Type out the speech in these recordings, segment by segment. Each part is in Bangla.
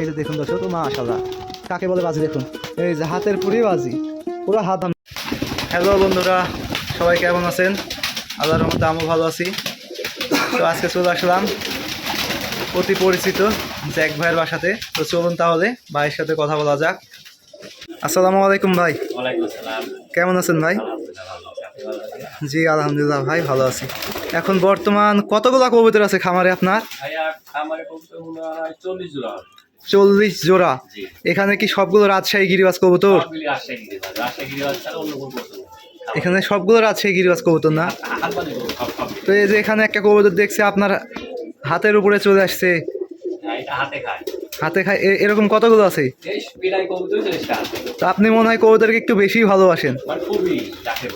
এই যে দেখুন দর্শক মাশাল্লাহ কাকে বলে বাজি দেখুন? এই যে হাতের পুরি বাজি পুরো হাত হ্যালো বন্ধুরা সবাই কেমন আছেন? আল্লাহর রহমতে আমিও ভালো আছি। তো আজকে চলে আসলাম অতি পরিচিত জ্যাক ভাইয়ের বাসাতে। তো চলুন তাহলে ভাইয়ের সাথে কথা বলা যাক। আসসালামু আলাইকুম ভাই। কেমন আছেন ভাই? জি আলহামদুলিল্লাহ ভাই ভালো আছি। এখন বর্তমান কতগুলো কবুতর আছে খামারে আপনার? চল্লিশ জোড়া। এখানে কি সবগুলো রাজশাহী গিরিবাজ কবুতর। এখানে সবগুলো রাজশাহী গিরিবাজ কবুতর না? তো এই যে এখানে একটা কবুতর দেখছে আপনার হাতের উপরে চলে আসছে। হ্যাঁ, হাতে খায় এ- এরকম কতগুলো আছে? তো আপনি মনে হয় কবুতরকে একটু বেশি ভালোবাসেন।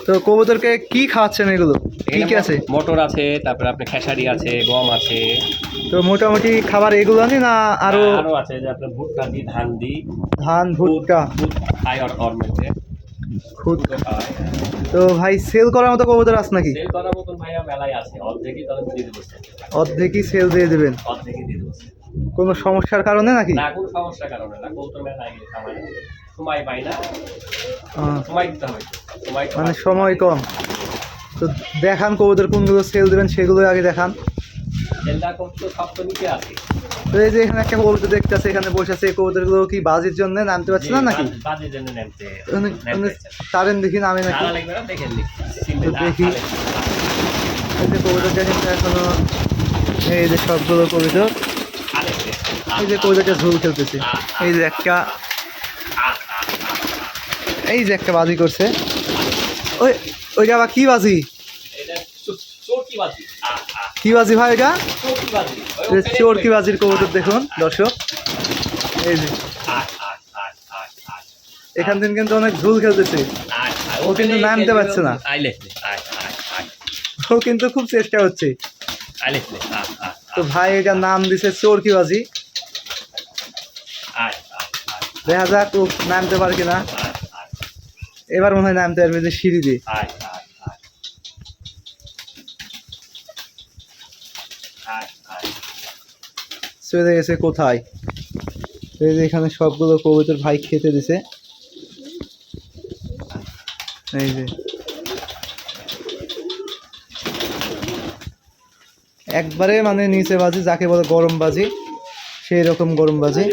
তো কবুতরকে কি খাওয়াচ্ছেন এগুলো? কি কি আছে? মোটর আছে তারপরে আপনার খেসারি আছে গম আছে। তো মোটামুটি খাবার এগুলো আনি না আরও আরও আছে যে আপনার ভুট্টা দিই ধান দিই। ধান ভুট্টা? খাই আর ওর মধ্যে খুদ তো ভাই সেল করার মতো কবুতর আছে নাকি? সেল করার মতন ভাইয়া মেলায় আছে অর্ধেকই তাহলে দিয়ে দেবো অর্ধেকই সেল দিয়ে দেবেন। অর্ধেকই দিয়ে দেবো। কোনো সমস্যার কারণে নাকি? না কোনো সমস্যার কারণে না। সময় পাই না। সময় দিতে। সময় মানে সময় কম। তো দেখান কবুতর কোনগুলো সেল দেবেন সেগুলো আগে দেখান। তো নিচে আছে। তো এই যে এখানে একটা কবুতর দেখতে আছে এখানে বসে আছে এই কবুতরগুলো কি বাজির জন্য নামতে পারছে না নাকি? অনেক চায়। তারেন দেখি নামে নাকি? দেখি। এই যে কবুতরটা কিন্তু এখনও এই যে সবগুলো কবুতর। এই যে কবুতরটা ঝুল খেলতেছে। এই যে একটা এই যে একটা বাজি করছে। ওই ওইটা আবার কি বাজি? বাজি কি বাজি ভাই এটা বাজি ওখানে চোরকি বাজির কবুতর দেখুন দর্শক। এই যে। এখান থেকে কিন্তু অনেক ঝুল খেলতেছে। ও কিন্তু নামতে পারছে না। ও কিন্তু খুব চেষ্টা হচ্ছে তো ভাই এটা নাম দিছে বাজি। আয় আয় আয় দেখা যাক ও নামতে পারে কিনা। এবার মনে হয় নামতে পারবে যে সিঁড়ি দিয়ে। চলে গেছে কোথায়? এখানে সবগুলো কবুতর ভাই খেতে দিছে। এই যে। একবারে মানে নিচে বাজি যাকে বলে গরম বাজি সেই রকম গরম বাজি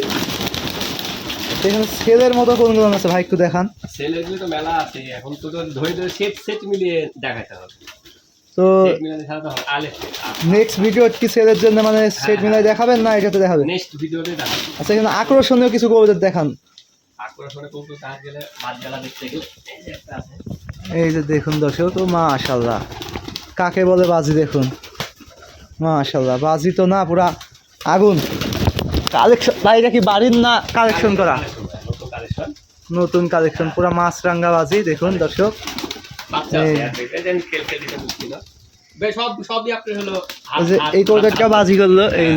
এখানে ছেলের মতো কোনগুলো আছে? ভাই একটু দেখান। তো মেলা আছে। এখন তো তো ধরে ধরে সেট সেট মিলিয়ে দেখাতে হবে। তো নেক্সট ভিডিও কি সেলের জন্য মানে সেট মিলাই দেখাবেন না এটাতে দেখাবেন? নেক্সট ভিডিওতে দেখাবো। আচ্ছা এখানে আকর্ষণীয় কিছু দেখান। আকর্ষণে কৌতুক গেলে মাছ গেলা দেখতে গেলে এই যে দেখুন দর্শক ও মাশাল্লাহ কাকে বলে বাজি দেখুন? মাশাল্লাহ বাজি তো না পুরা আগুন। কালেকশন ভাই এটা কি বাড়ির না কালেকশন করা? নতুন কালেকশন পুরা বাজি দেখুন দর্শক। এই। কবুতরটা বাজি করল এই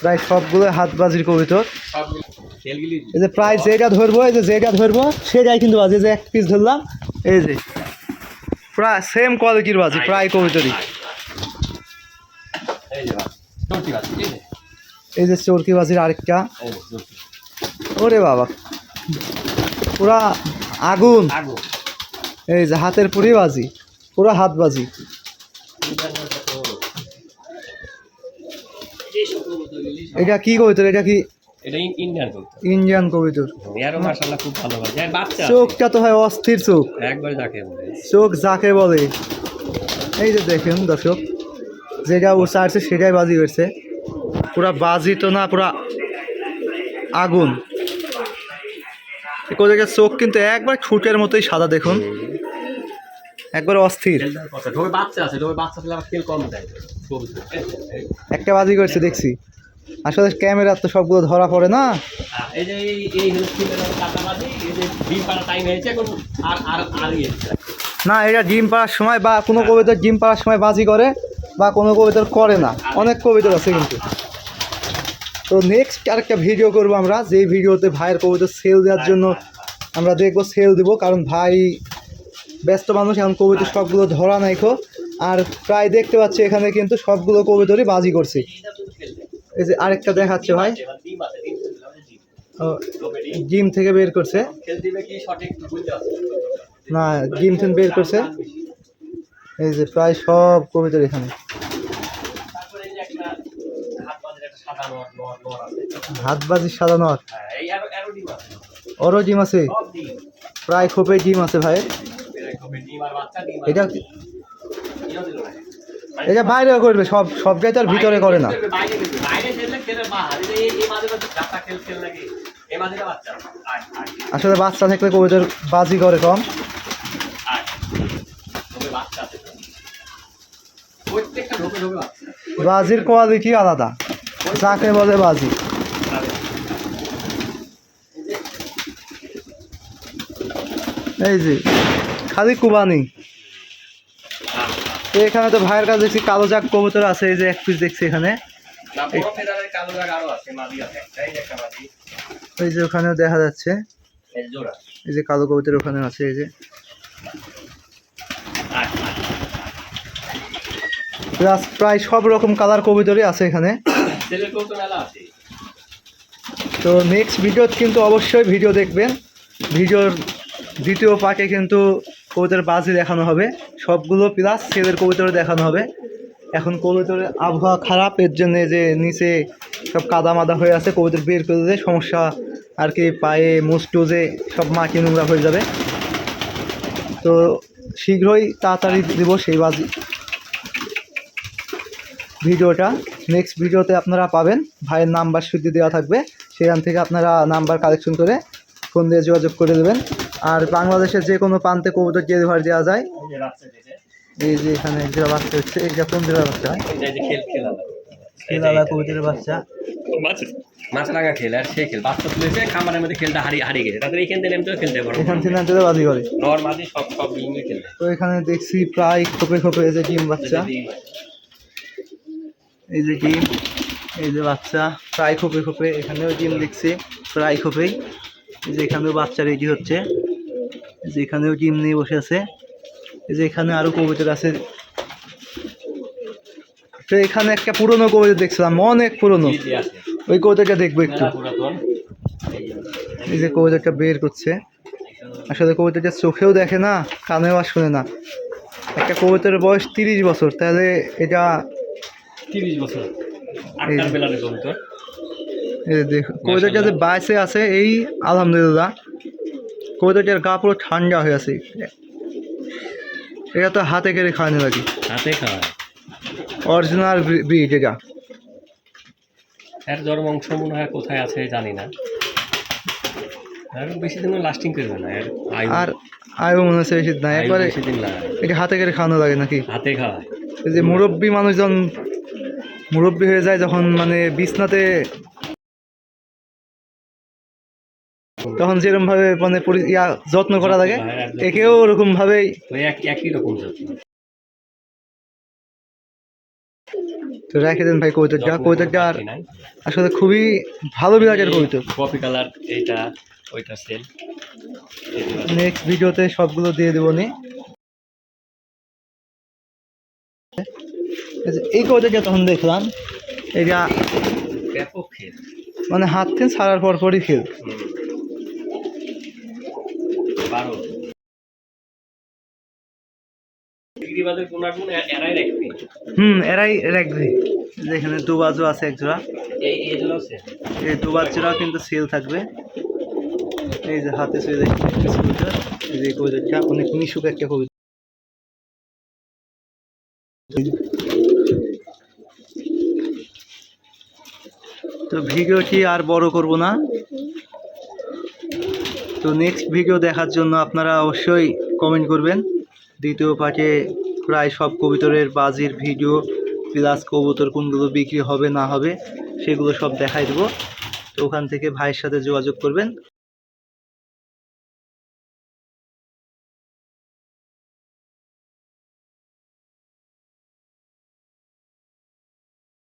প্রায় সবগুলো হাত বাজির কবিতর এই যে প্রায় যেটা ধরবো এই যে যেটা ধরবো সেটাই কিন্তু বাজি। যে এক পিস ধরলাম এই যে। প্রায় সেম কোয়ালিটির বাজি প্রায় কবিতরই এই যে বাস চলতি বাস এই যে এই যে চরকি বাজির আরেকটা। ওরে বাবা। পুরা আগুন। এই যে হাতের পুরি বাজি পুরো হাত বাজি এটা কি কবিতর? এটা কি ইন্ডিয়ান কবিতর। চোখটা তো হয় অস্থির চোখ। চোখ যাকে বলে। এই যে দেখুন দর্শক যেটা ও চাইছে সেটাই বাজি করছে। পুরা বাজি তো না পুরা আগুন। কোথায় চোখ কিন্তু একবার ছুটের মতোই সাদা দেখুন। একবার অস্থির। কবিতা একটা বাজি করছে দেখছি। আসলে ক্যামেরা তো সবগুলো ধরা পড়ে না। এই যে এই এই হলো ফুলের কাটা বাজে এই যে ডিম পাড়া টাইম হয়েছে এখন আর আর আর ইয়ে। না এটা ডিম পাড়ার সময় বা কোনো কবিতার ডিম পাড়ার সময় বাজি করে বা কোনো কবিতার করে না। অনেক কবিতর আছে কিন্তু। তো নেক্সট আরেকটা ভিডিও করব আমরা। যেই ভিডিওতে ভাইয়ের কবিতা সেল দেওয়ার জন্য আমরা দেখব সেল দিব। কারণ ভাই ব্যস্ত মানুষ এখন কবিতা সবগুলো ধরা নাই নাইখো আর প্রায় দেখতে পাচ্ছি এখানে কিন্তু সবগুলো কবিতরই বাজি করছি। এই যে আরেকটা দেখাচ্ছে ভাই। জিম থেকে বের করছে। না জিম থেকে বের করছে। এই যে প্রায় সব কবিতর এখানে তারপরে এই যে একটা হাত বাঁধের একটা সাদা নর হ্যাঁ অ্যারো ডিম আছে। ওরও ডিম প্রায় খোপে জিম আছে ভাই। ডিম আর ডিম আর এটা। মানে এটা বাইরে করবে সব সব জায়গায় তার ভিতরে করে না। আসলে বাচ্চা থাকলে কবিতার বাজি করে কম। বাজির কোয়ালিটি আলাদা। যাকে বলে বাজি। এই যে খালি কুবানি। এখানে তো ভাইয়ের কাছে দেখছি কালো জাগ কবুতর আছে এই যে এক পিস দেখছি এখানে। এই যে ওখানেও দেখা যাচ্ছে। এই যে কালো কবুতর ওখানে আছে এই যে। আয় প্রায় সব রকম কালার কবুতরই আছে এখানে। তো নেক্সট ভিডিওত কিন্তু অবশ্যই ভিডিও দেখবেন। ভিডিওর দ্বিতীয় পার্টে কিন্তু কবুতরের বাজি দেখানো হবে। সবগুলো প্লাস ছেলের কবুতর দেখানো হবে। এখন কবুতরের আবহাওয়া খারাপ, এর জন্যে যে নিচে সব কাদা মাদা হয়ে আছে কবিতার বের করে দিলে সমস্যা আর কি, পায়ে মুস্টুজে সব মাটি নোংরা হয়ে যাবে। তো শীঘ্রই তাড়াতাড়ি দেবো সেই বাজি। ভিডিওটা। নেক্সট ভিডিওতে আপনারা পাবেন। ভাইয়ের নাম্বার শুদ্ধি দেওয়া থাকবে। সেখান থেকে আপনারা নাম্বার কালেকশন করে ফোন দিয়ে যোগাযোগ করে দেবেন আর বাংলাদেশের যে কোনো প্রান্তে কবুতর ডেলিভারি দেওয়া যায়। এই যে এই যে এখানে জোড়া বাচ্চা হচ্ছে। এইটা কোন জোড়া বাচ্চা? হয় এই যে খেল খেলা খেলালা কবুতরের বাচ্চা। মাছরাঙা খেল আর সে খেল। বাচ্চা তুলেছে খামারের মধ্যে খেলটা হারিয়ে হারিয়ে গেছে। তাদের এইখান থেকে নেমতেও খেলতে পারব। এখান থেকে নাচলে বাজি করে। নর সব সব ডিমে খেলবে তো এখানে দেখছি প্রায় খোপে খোপে এই যে ডিম বাচ্চা। এই যে ডিম এই যে বাচ্চা প্রায় খোপে খোপে এখানেও ডিম দেখছি প্রায় খোপেই এই যে এখানেও বাচ্চা রেডি হচ্ছে। এই যে এখানেও ডিম নিয়ে বসে আছে। এই যে এখানে আরও কবুতর আছে। তো এখানে একটা পুরনো কবুতর দেখছিলাম অনেক পুরনো। ওই কবুতরটা দেখব একটু। এই যে কবুতরটা বের করছে। আসলে কবুতরটা চোখেও দেখে না কানেও আর শুনে না। একটা কবুতরের বয়স তিরিশ বছর তাহলে এটা তিরিশ বছর। আটটার বেলার কবুতর এই যে দেখো কবুতরটা যে বাইসে আছে এই আলহামদুলিল্লাহ। কবুতরটার গা পুরো ঠান্ডা হয়ে আছে। এটা তো হাতে কেড়ে খাওয়ানো লাগে হাতে খাওয়ায় অরিজিনাল ব্রিড এটা। এর জন্ম অংশ মনে হয় কোথায় আছে জানি না। আর বেশি দিন লাস্টিং করবে না আর আয়ু মনে হচ্ছে বেশি না। একবারে এটা হাতে কেড়ে খাওয়ানো লাগে নাকি? হাতে খাওয়ায় এই যে মুরব্বী মানুষজন মুরব্বী হয়ে যায় যখন মানে বিছনাতে তখন যেরকম ভাবে মানে ইয়া যত্ন করা লাগে একেও ওরকম ভাবেই একই রকম তো রেখে দেন ভাই কবিতাটা কবিতাটা আর আসলে খুবই ভালো বিরাটের কবিতা। কফি কালার এইটা ওইটা সেল নেক্সট ভিডিওতে সবগুলো দিয়ে দেবো নি। এই কবিতাটা তখন দেখলাম এটা ব্যাপক খেল। মানে হাত থেকে ছাড়ার পর পরই খেল। হুম। এরাই রাখবে যেখানে দু বাজু আছে এক জোড়া এই দু বাচ্চারাও কিন্তু সেল থাকবে। এই যে হাতে এই যে কবিতাটা অনেক মিশুক একটা কবিতা তো ভিডিওটি আর বড় করব না? তো নেক্সট ভিডিও দেখার জন্য আপনারা অবশ্যই কমেন্ট করবেন। দ্বিতীয় পার্টে প্রায় সব কবুতরের বাজির ভিডিও প্লাস কবুতর কোনগুলো বিক্রি হবে না হবে, সেগুলো সব দেখাই দেবো। তো ওখান থেকে ভাইয়ের সাথে যোগাযোগ করবেন।